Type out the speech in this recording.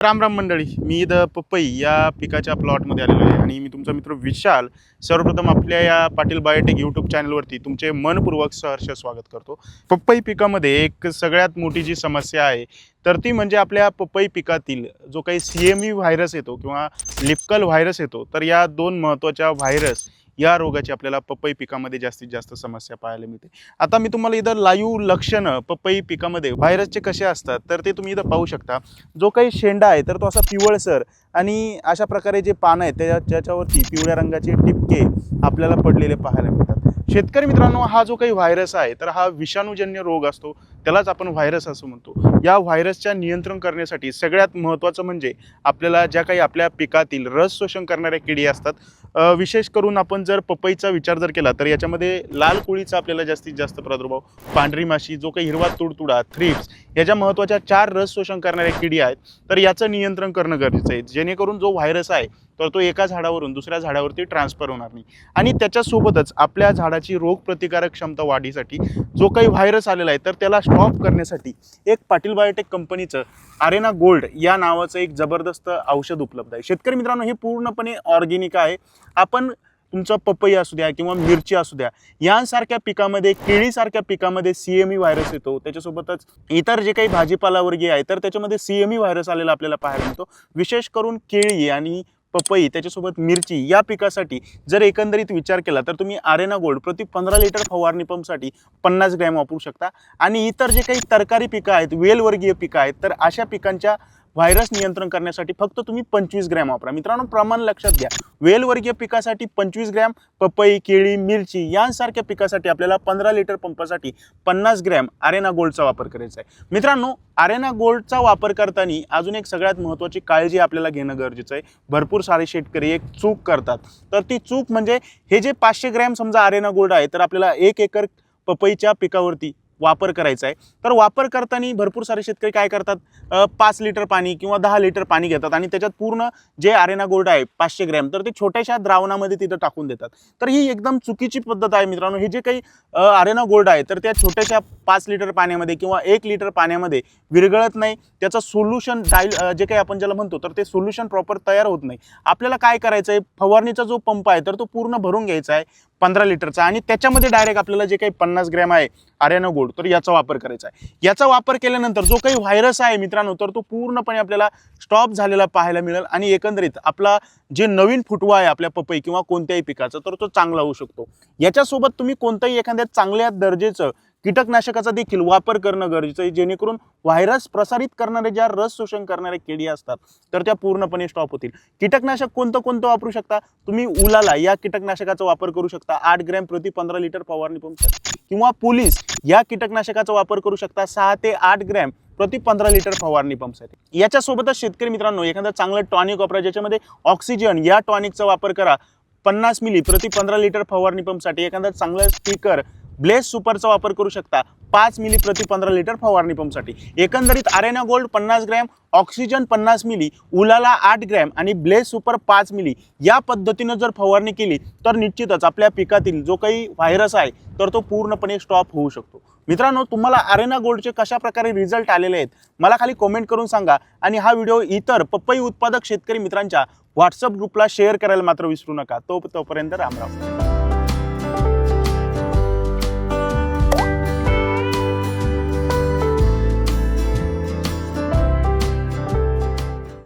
राम राम मंडळी me the पपई या पिकाच्या प्लॉटमध्ये आलेलो आहे आणि मी तुमचा मित्र विशाल सर्वप्रथम आपल्या या पाटील बायोटेक यूट्यूब चॅनलवरती तुमचे मनपूर्वक सहर्ष स्वागत करतो. पपई पिकामध्ये एक सगळ्यात मोठी जी समस्या आहे तर ती म्हणजे आपल्या पपई पिकातील जो काही सी एम ई व्हायरस येतो किंवा लिपकल व्हायरस येतो तर या दोन महत्त्वाच्या व्हायरस या रोगाची आपल्याला पपई पिकामध्ये जास्तीत जास्त समस्या पाहायला मिळते. आता मी तुम्हाला इथं लाईव्ह लक्षणं पपई पिकामध्ये व्हायरसचे कसे असतात तर ते तुम्ही इथं पाहू शकता. जो काही शेंडा आहे तर तो असा पिवळसर आणि अशा प्रकारे जे पानं आहेत त्याच्या ज्याच्यावरती पिवळ्या रंगाचे टिपके आपल्याला पडलेले पाहायला मिळतात. शेतकरी मित्रांनो हा जो काही व्हायरस आहे तर हा विषाणूजन्य रोग असतो त्यालाच आपण व्हायरस असं म्हणतो. या व्हायरसच्या नियंत्रण करण्यासाठी सगळ्यात महत्त्वाचं म्हणजे आपल्याला ज्या काही आपल्या पिकातील रस शोषण करणाऱ्या किडी असतात विशेष करून आपण जर पपईचा विचार जर केला तर याच्यामध्ये लाल कोळीचा आपल्याला जास्तीत जास्त प्रादुर्भाव पांढरी माशी जो काही हिरवा तुडतुडा थ्रिप्स याच्या महत्त्वाच्या चार रस शोषण करणाऱ्या किडी आहेत तर याचं नियंत्रण करणं गरजेचं आहे. जेणेकरून जो व्हायरस आहे तर तो एका झाडावरून दुसऱ्या झाडावरती ट्रान्सफर होणार नाही. आणि त्याच्यासोबतच आपल्या झाडाची रोगप्रतिकारक क्षमता वाढीसाठी जो काही व्हायरस आलेला आहे तर त्याला स्टॉप करण्यासाठी एक पाटील बायोटेक कंपनीचं आरेना गोल्ड या नावाचं एक जबरदस्त औषध उपलब्ध आहे. शेतकरी मित्रांनो हे पूर्णपणे ऑर्गेनिक आहे. आपण तुमचं पपई असू द्या किंवा मिरची असू द्या यांसारख्या पिकामध्ये केळीसारख्या पिकामध्ये सी एम ई व्हायरस येतो. त्याच्यासोबतच इतर जे काही भाजीपालावर्गीय आहे तर त्याच्यामध्ये सी एम ई व्हायरस आलेला आपल्याला पाहायला मिळतो. विशेष करून केळी आणि पपई त्याच्यासोबत मिरची या पिकासाठी जर एकंदरीत विचार केला तर तुम्ही आरेना गोल्ड प्रति पंधरा लिटर फवारणी पंपसाठी पन्नास ग्रॅम वापरू शकता. आणि इतर जे काही तरकारी पिकं आहेत वेलवर्गीय पिकं आहेत तर अशा पिकांच्या व्हायरस नियंत्रण करण्यासाठी फक्त तुम्ही पंचवीस ग्रॅम वापरा. मित्रांनो प्रमाण लक्षात घ्या. वेलवर्गीय पिकासाठी पंचवीस ग्रॅम पपई केळी मिरची यांसारख्या पिकासाठी आपल्याला पंधरा लिटर पंपासाठी पन्नास ग्रॅम आरेना गोल्डचा वापर करायचा आहे. मित्रांनो आरेना गोल्डचा वापर करताना अजून एक सगळ्यात महत्त्वाची काळजी आपल्याला घेणं गरजेचं आहे. भरपूर सारे शेतकरी एक चूक करतात. तर ती चूक म्हणजे हे जे पाचशे ग्रॅम समजा आरेना गोल्ड आहे तर आपल्याला एक एकर पपईच्या पिकावरती वापर करायचा आहे. तर वापर करताना भरपूर सारे शेतकरी काय करतात? पाच लिटर पाणी किंवा दहा लिटर पाणी घेतात आणि त्याच्यात पूर्ण जे आरेना गोल्ड आहे पाचशे ग्रॅम तर ते छोट्याशा द्रावणामध्ये तिथं टाकून देतात. तर ही एकदम चुकीची पद्धत आहे मित्रांनो. हे जे काही आरेना गोल्ड आहे तर त्या छोट्याशा पाच लिटर पाण्यामध्ये किंवा एक लिटर पाण्यामध्ये विरघळत नाही त्याचं सोल्युशन डायल जे काही आपण ज्याला म्हणतो तर ते सोल्युशन प्रॉपर तयार होत नाही. आपल्याला काय करायचं आहे फवारणीचा जो पंप आहे तर तो पूर्ण भरून घ्यायचा आहे पंधरा लिटरचा आणि त्याच्यामध्ये डायरेक्ट आपल्याला जे काही पन्नास ग्रॅम आहे आर्यानो गोल्ड तर याचा वापर करायचा आहे. याचा वापर केल्यानंतर जो काही व्हायरस आहे मित्रांनो तर तो पूर्णपणे आपल्याला स्टॉप झालेला पाहायला मिळेल आणि एकंदरीत आपला जे नवीन फुटवा आहे आपल्या पपई किंवा कोणत्याही पिकाचा तर तो चांगला होऊ शकतो. याच्यासोबत तुम्ही कोणत्याही एखाद्या चांगल्या दर्जेचं कीटकनाशकाचा देखील वापर करणं गरजेचं आहे जेणेकरून व्हायरस प्रसारित करणारे ज्या रस शोषण करणाऱ्या किडी असतात तर त्या पूर्णपणे स्टॉप होतील. कीटकनाशक कोणतं कोणतं वापरू शकता? तुम्ही उलाला या कीटकनाशकाचा वापर करू शकता. आठ ग्रॅम प्रति पंधरा लिटर फवारणी पंप किंवा पोलीस या कीटकनाशकाचा वापर करू शकता. सहा ते आठ ग्रॅम प्रति पंधरा लिटर फवारणी पंपसाठी. याच्यासोबतच शेतकरी मित्रांनो एखादा चांगलं टॉनिक वापरा ज्याच्यामध्ये ऑक्सिजन या टॉनिकचा वापर करा. पन्नास मिली प्रति पंधरा लिटर फवारणी पंपसाठी एखादा चांगलं स्पीकर ब्लेस सुपरचा वापर करू शकता. पाच मिली प्रति पंधरा लिटर फवारणी पंपसाठी. एकंदरीत आरेना गोल्ड पन्नास ग्रॅम ऑक्सिजन पन्नास मिली उलाला आठ ग्रॅम आणि ब्लेस सुपर पाच मिली या पद्धतीनं जर फवारणी केली तर निश्चितच आपल्या पिकातील जो काही व्हायरस आहे तर तो पूर्णपणे स्टॉप होऊ शकतो. मित्रांनो तुम्हाला आरेना गोल्डचे कशा प्रकारे रिझल्ट आलेले आहेत मला खाली कॉमेंट करून सांगा आणि हा व्हिडिओ इतर पपई उत्पादक शेतकरी मित्रांच्या व्हॉट्सअप ग्रुपला शेअर करायला मात्र विसरू नका. तो तोपर्यंत रामराव